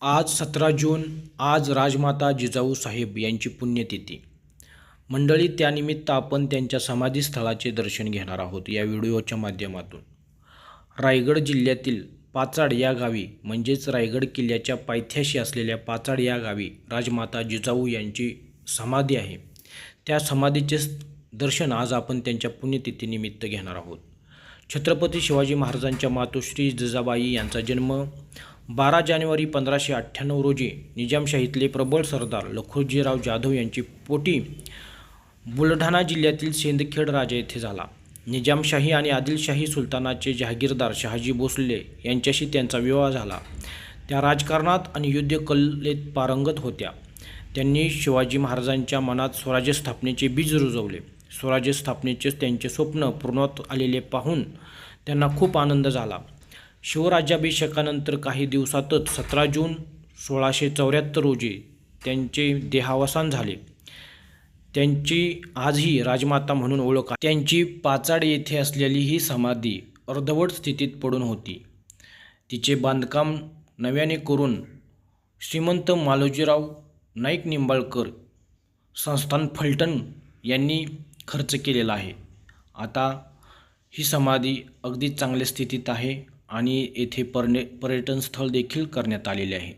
आज सतरा जून आज राजमाता जिजाऊ साहेब यांची पुण्यतिथी. मंडळी त्यानिमित्त आपण त्यांच्या समाधीस्थळाचे दर्शन घेणार आहोत या व्हिडिओच्या माध्यमातून. रायगड जिल्ह्यातील पाचाड या गावी म्हणजेच रायगड किल्ल्याच्या पायथ्याशी असलेल्या पाचाड या गावी राजमाता जिजाऊ यांची समाधी आहे. त्या समाधीचे दर्शन आज आपण त्यांच्या पुण्यतिथीनिमित्त घेणार आहोत. छत्रपती शिवाजी महाराजांच्या मातोश्री जिजाबाई यांचा जन्म बारा जानेवारी पंधराशे अठ्ठ्याण्णव रोजी निजामशाहीतले प्रबळ सरदार लखोजीराव जाधव यांची पोटी बुलढाणा जिल्ह्यातील सिंदखेड राजा येथे झाला. निजामशाही आणि आदिलशाही सुलतानाचे जहागीरदार शहाजी भोसले यांच्याशी त्यांचा विवाह झाला. त्या राजकारणात आणि युद्धकलेत पारंगत होत्या. त्यांनी शिवाजी महाराजांच्या मनात स्वराज्य स्थापनेचे बीज रुजवले. स्वराज्य स्थापनेचे त्यांचे स्वप्न पूर्णत आलेले पाहून त्यांना खूप आनंद झाला. शिवराज्याभिषेकानंतर काही दिवसातच सतरा जून सोळाशे चौऱ्याहत्तर रोजी त्यांचे देहावसान झाले. त्यांची आजही राजमाता म्हणून ओळख आहे. त्यांची पाचाड येथे असलेली ही समाधी अर्धवट स्थितीत पडून होती. तिचे बांधकाम नव्याने करून श्रीमंत मालोजीराव नाईक निंबाळकर संस्थान फलटण यांनी खर्च केलेला आहे. आता ही समाधी अगदी चांगल्या स्थितीत आहे. आणि येथे पर्ने पर्यटन स्थळ देखील करण्यात आलेले आहे.